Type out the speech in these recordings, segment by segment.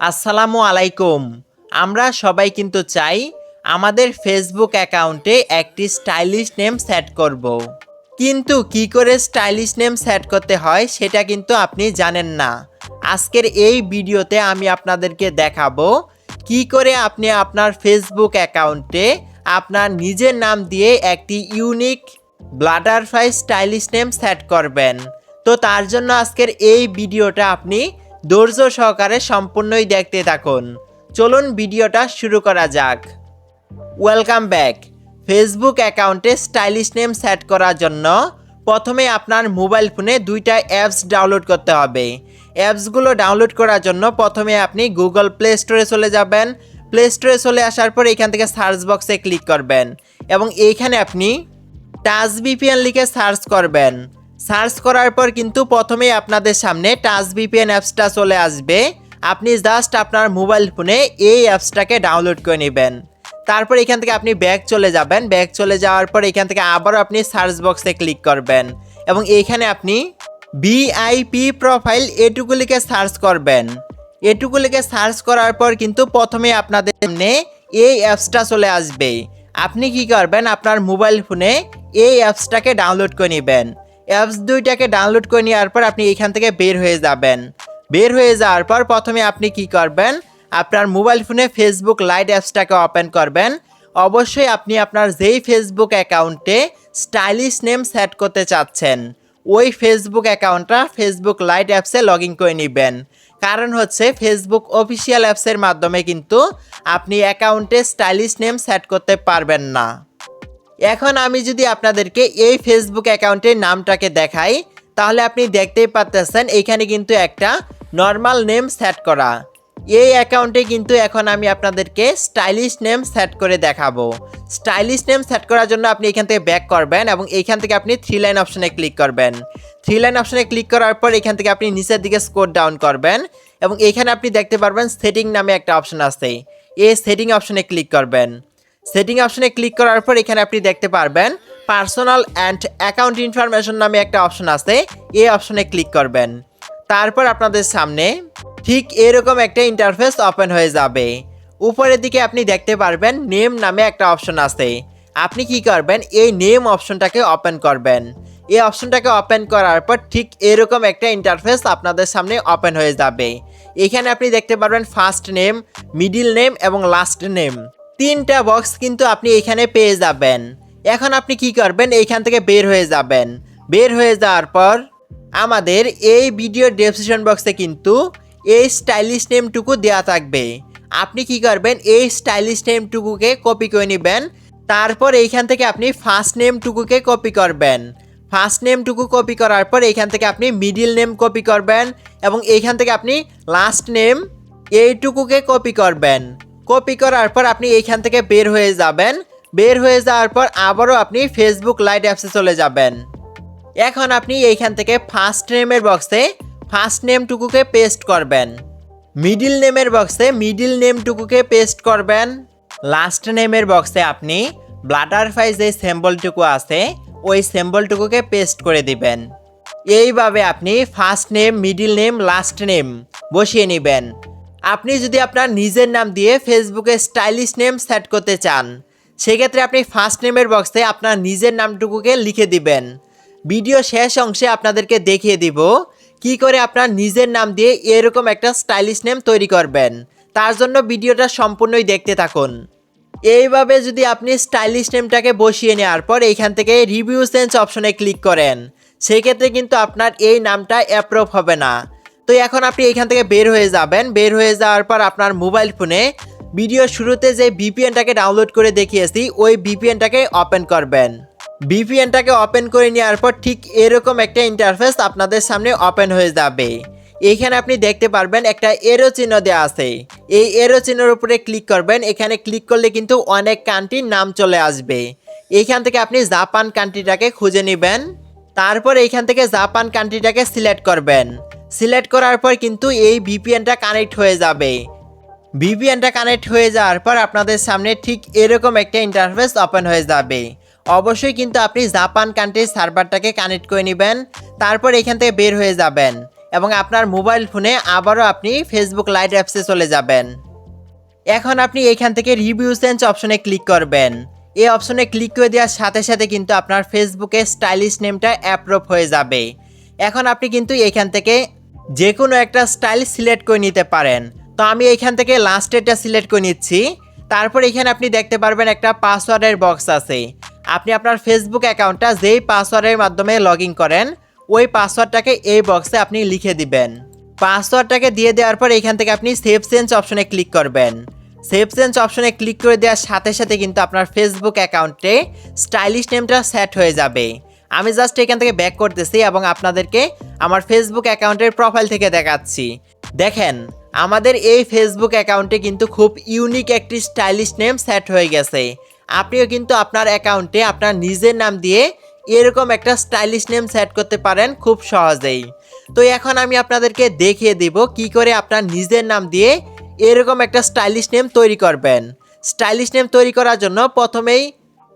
আসসালামু আলাইকুম। আমরা সবাই কিন্তু চাই আমাদের ফেসবুক অ্যাকাউন্টে একটি স্টাইলিশ নেম সেট করব। কিন্তু কি করে স্টাইলিশ নেম সেট করতে হয় সেটা কিন্তু আপনি জানেন না। আজকের এই ভিডিওতে আমি আপনাদেরকে দেখাবো কি করে আপনি আপনার ফেসবুক অ্যাকাউন্টে আপনার নিজের নাম দিয়ে একটি unique butterfly stylish name set করবেন। তো তার জন্য আজকের এই ভিডিওটা আপনি ধৈর্য সহকারে সম্পূর্ণই দেখতে থাকুন। চলুন ভিডিওটা শুরু করা যাক। ওয়েলকাম ব্যাক ফেসবুক অ্যাকাউন্টে স্টাইলিশ নেম সেট করার জন্য প্রথমে আপনার মোবাইল ফোনে দুইটা অ্যাপস ডাউনলোড করতে হবে। অ্যাপসগুলো ডাউনলোড করার জন্য প্রথমে আপনি গুগল প্লে স্টোরে চলে যাবেন। প্লে স্টোরে চলে আসার পর এখান থেকে সার্চ বক্সে ক্লিক করবেন এবং এইখানে আপনি টাচ ভিপিএন লিখে সার্চ করবেন। সার্চ করার পর কিন্তু প্রথমেই আপনাদের সামনে টাচ ভিপিএন অ্যাপসটা চলে আসবে। আপনি জাস্ট আপনার মোবাইল ফোনে এই অ্যাপসটাকে ডাউনলোড করে নেবেন। তারপর এখান থেকে আপনি ব্যাক চলে যাবেন। ব্যাক চলে যাওয়ার পর এখান থেকে আবারও আপনি সার্চ বক্সে ক্লিক করবেন এবং এইখানে আপনি ভিআইপি প্রোফাইল এটুকু লিখে সার্চ করবেন। এটুকু লিখে সার্চ করার পর কিন্তু প্রথমে আপনাদের সামনে এই অ্যাপসটা চলে আসবে। আপনি কি করবেন? আপনার মোবাইল ফোনে এই অ্যাপসটাকে ডাউনলোড করে নেবেন। অ্যাপস দুইটাকে ডাউনলোড করে নেওয়ার পর আপনি এখান থেকে বের হয়ে যাবেন। বের হয়ে যাওয়ার পর প্রথমে আপনি কি করবেন? আপনার মোবাইল ফোনে ফেসবুক লাইট অ্যাপসটাকে ওপেন করবেন। অবশ্যই আপনি আপনার যেই ফেসবুক অ্যাকাউন্টে স্টাইলিশ নেম সেট করতে চাচ্ছেন, ওই ফেসবুক অ্যাকাউন্টটা ফেসবুক লাইট অ্যাপসে লগ ইন করে নেবেন। কারণ হচ্ছে ফেসবুক অফিসিয়াল অ্যাপসের মাধ্যমে কিন্তু আপনি অ্যাকাউন্টে স্টাইলিশ নেম সেট করতে পারবেন না। এখন আমি যদি আপনাদেরকে এই ফেসবুক অ্যাকাউন্টের নামটাকে দেখাই, তাহলে আপনি দেখতেই পাচ্তেছেন এখানে কিন্তু একটা নর্মাল নেম সেট করা। এই অ্যাকাউন্টে কিন্তু এখন আমি আপনাদেরকে স্টাইলিশ নেম সেট করে দেখাবো। স্টাইলিশ নেম সেট করার জন্য আপনি এখান থেকে ব্যাক করবেন এবং এইখান থেকে আপনি থ্রি লাইন অপশনে ক্লিক করবেন। থ্রি লাইন অপশনে ক্লিক করার পর এখান থেকে আপনি নিচের দিকে স্কোর ডাউন করবেন এবং এখানে আপনি দেখতে পারবেন সেটিং নামে একটা অপশন আছে। এই সেটিং অপশনে ক্লিক করবেন। সেটিং অপশনে ক্লিক করার পর এখানে আপনি দেখতে পারবেন পার্সোনাল অ্যান্ড অ্যাকাউন্ট ইনফরমেশন নামে একটা অপশন আছে। এই অপশনে ক্লিক করবেন। তারপর আপনাদের সামনে ঠিক এরকম একটা ইন্টারফেস ওপেন হয়ে যাবে। উপরের দিকে আপনি দেখতে পারবেন নেম নামে একটা অপশন আছে। আপনি কি করবেন? এই নেম অপশনটাকে ওপেন করবেন। এই অপশনটাকে ওপেন করার পর ঠিক এরকম একটা ইন্টারফেস আপনাদের সামনে ওপেন হয়ে যাবে। এখানে আপনি দেখতে পারবেন ফার্স্ট নেম মিডিল নেম এবং লাস্ট নেম তিনটা বক্স কিন্তু আপনি এখানে পেয়ে যাবেন। এখন আপনি কি করবেন? এইখান থেকে বের হয়ে যাবেন। বের হয়ে যাওয়ার পর আমাদের এই ভিডিও ডেসক্রিপশন বক্সে কিন্তু এই স্টাইলিশ নেমটুকু দেওয়া থাকবে। আপনি কি করবেন? এই স্টাইলিশ নেমটুকুকে কপি করে নেবেন। তারপর এইখান থেকে আপনি ফার্স্ট নেমটুকুকে কপি করবেন। ফার্স্ট নেমটুকু কপি করার পর এইখান থেকে আপনি মিডিল নেম কপি করবেন এবং এইখান থেকে আপনি লাস্ট নেম এইটুকুকে কপি করবেন। কপি করার পর আপনি এইখান থেকে বের হয়ে যাবেন। বের হয়ে যাওয়ার পর আবারও আপনি ফেসবুক লাইট অ্যাপসে চলে যাবেন। এখন আপনি এইখান থেকে ফার্স্ট নেমের বক্সে ফার্স্ট নেমটুকুকে পেস্ট করবেন। মিডিল নেমের বক্সে মিডিল নেমটুকুকে পেস্ট করবেন। লাস্ট নেমের বক্সে আপনি ব্লাটারফাই যে সিম্বলটুকু আছে, ওই সিম্বলটুকুকে পেস্ট করে দিবেন। এইভাবে আপনি first name middle name last name বসিয়ে নেবেন। আপনি যদি আপনার নিজের নাম দিয়ে ফেসবুকে স্টাইলিশ নেম সেট করতে চান, সেক্ষেত্রে আপনি ফার্স্ট নেমের বক্সে আপনার নিজের নামটুকুকে লিখে দিবেন। ভিডিও শেষ অংশে আপনাদেরকে দেখিয়ে দিব কি করে আপনার নিজের নাম দিয়ে এরকম একটা স্টাইলিশ নেম তৈরি করবেন। তার জন্য ভিডিওটা সম্পূর্ণই দেখতে থাকুন। এইভাবে যদি আপনি স্টাইলিশ নেমটাকে বসিয়ে নেওয়ার পর এইখান থেকে রিভিউ সেন্স অপশনে ক্লিক করেন, সেক্ষেত্রে কিন্তু আপনার এই নামটা অ্যাপ্রুভ হবে না। তো এখন আপনি এখান থেকে বের হয়ে যাবেন। বের হয়ে যাওয়ার পর আপনার মোবাইল ফোনে ভিডিও শুরুতে যে বিপিএনটাকে ডাউনলোড করে দেখিয়েছি, ওই বিপিএনটাকে ওপেন করবেন। বিপিএনটাকে ওপেন করে নেওয়ার পর ঠিক এরকম একটা ইন্টারফেস আপনাদের সামনে ওপেন হয়ে যাবে। এইখানে আপনি দেখতে পারবেন একটা এরো চিহ্ন দেওয়া আছে। এই এরো চিহ্নের উপরে ক্লিক করবেন। এখানে ক্লিক করলে কিন্তু অনেক কান্ট্রির নাম চলে আসবে। এইখান থেকে আপনি জাপান কান্ট্রিটাকে খুঁজে নেবেন। তারপর এইখান থেকে জাপান কান্ট্রিটাকে সিলেক্ট করবেন। সিলেক্ট করার পর কিন্তু এই ভিপিএনটা কানেক্ট হয়ে যাবে। ভিপিএনটা কানেক্ট হয়ে যাওয়ার পর আপনাদের সামনে ঠিক এরকম একটা ইন্টারফেস ওপেন হয়ে যাবে। অবশ্যই কিন্তু আপনি জাপান কান্ট্রির সার্ভারটাকে কানেক্ট করে নেবেন, তারপর এখান থেকে বের হয়ে যাবেন এবং আপনার মোবাইল ফোনে আবারও আপনি ফেসবুক লাইট অ্যাপসে চলে যাবেন। এখন আপনি এইখান থেকে রিভিউ চেঞ্জ অপশনে ক্লিক করবেন। এই অপশনে ক্লিক করে দেওয়ার সাথে সাথে কিন্তু আপনার ফেসবুকে স্টাইলিশ নেমটা অ্যাপ্রুভ হয়ে যাবে। এখন আপনি কিন্তু এইখান থেকে যে কোনো একটা স্টাইল সিলেক্ট করে নিতে পারেন। তো আমি এইখান থেকে লাস্টেরটা সিলেক্ট করে নিচ্ছি। তারপর এখানে আপনি দেখতে পারবেন একটা পাসওয়ার্ডের বক্স আছে। আপনি আপনার ফেসবুক অ্যাকাউন্টটা যেই পাসওয়ার্ডের মাধ্যমে লগ করেন, ওই পাসওয়ার্ডটাকে এই বক্সে আপনি লিখে দিবেন। পাসওয়ার্ডটাকে দিয়ে দেওয়ার পর এখান থেকে আপনি সেভ চেঞ্জ অপশনে ক্লিক করবেন। সেভ চেঞ্জ অপশনে ক্লিক করে দেওয়ার সাথে সাথে কিন্তু আপনার ফেসবুক অ্যাকাউন্টে স্টাইলিশ নেমটা সেট হয়ে যাবে। আমি জাস্ট এখান থেকে ব্যাক করতেছি এবং আপনাদেরকে আমার ফেসবুক অ্যাকাউন্টের প্রোফাইল থেকে দেখাচ্ছি। দেখেন, আমাদের এই ফেসবুক অ্যাকাউন্টে কিন্তু খুব ইউনিক একটি স্টাইলিশ নেম সেট হয়ে গেছে। আপনিও কিন্তু আপনার অ্যাকাউন্টে আপনার নিজের নাম দিয়ে এরকম একটা স্টাইলিশ নেম সেট করতে পারেন খুব সহজেই। তো এখন আমি আপনাদেরকে দেখিয়ে দিব কি করে আপনার নিজের নাম দিয়ে এরকম একটা স্টাইলিশ নেম তৈরি করবেন। স্টাইলিশ নেম তৈরি করার জন্য প্রথমেই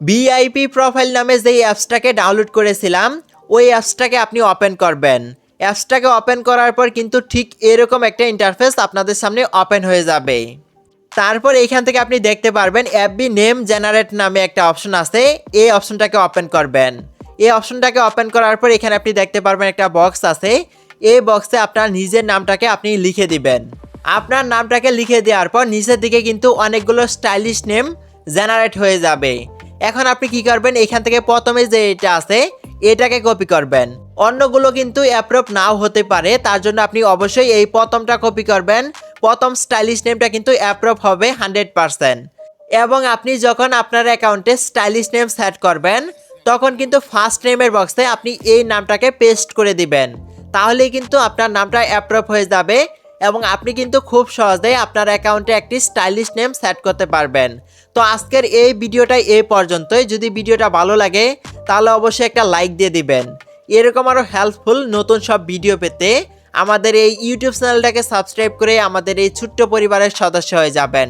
ভিআইপি প্রোফাইল নামে যেই অ্যাপসটাকে ডাউনলোড করেছিলাম, ওই অ্যাপসটাকে আপনি ওপেন করবেন। অ্যাপসটাকে ওপেন করার পর কিন্তু ঠিক এরকম একটা ইন্টারফেস আপনাদের সামনে ওপেন হয়ে যাবে। তারপর এইখান থেকে আপনি দেখতে পারবেন অ্যাপবি নেম জেনারেট নামে একটা অপশন আছে, এই অপশনটাকে ওপেন করবেন। এই অপশনটাকে ওপেন করার পর এখানে আপনি দেখতে পারবেন একটা বক্স আছে, এই বক্সে আপনার নিজের নামটাকে আপনি লিখে দিবেন। আপনার নামটাকে লিখে দেওয়ার পর নিচের দিকে কিন্তু অনেকগুলো স্টাইলিশ নেম জেনারেট হয়ে যাবে। এখন আপনি কি করবেন? এখান থেকে প্রথমে যে এটা আছে, এটাকে কপি করবেন। অন্যগুলো কিন্তু অ্যাপ্রুভ নাও হতে পারে, তার জন্য আপনি অবশ্যই এই প্রথমটা কপি করবেন। প্রথম স্টাইলিশ নেমটা কিন্তু অ্যাপ্রুভ হবে হান্ড্রেড পারসেন্ট এবং আপনি যখন আপনার অ্যাকাউন্টে স্টাইলিশ নেম সেট করবেন, তখন কিন্তু ফার্স্ট নেমের বক্সে আপনি এই নামটাকে পেস্ট করে দিবেন। তাহলেই কিন্তু আপনার নামটা অ্যাপ্রুভ হয়ে যাবে। এবং আপনি কিন্তু খুব সহজেই আপনার অ্যাকাউন্টে একটি স্টাইলিশ নেম সেট করতে পারবেন। তো আজকের এই ভিডিওটা এই পর্যন্তই। যদি ভিডিওটা ভালো লাগে, তাহলে অবশ্যই একটা লাইক দিয়ে দিবেন। এরকম আরও হেল্পফুল নতুন সব ভিডিও পেতে আমাদের এই ইউটিউব চ্যানেলটাকে সাবস্ক্রাইব করে আমাদের এই ছোট্ট পরিবারের সদস্য হয়ে যাবেন।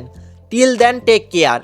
Till then take care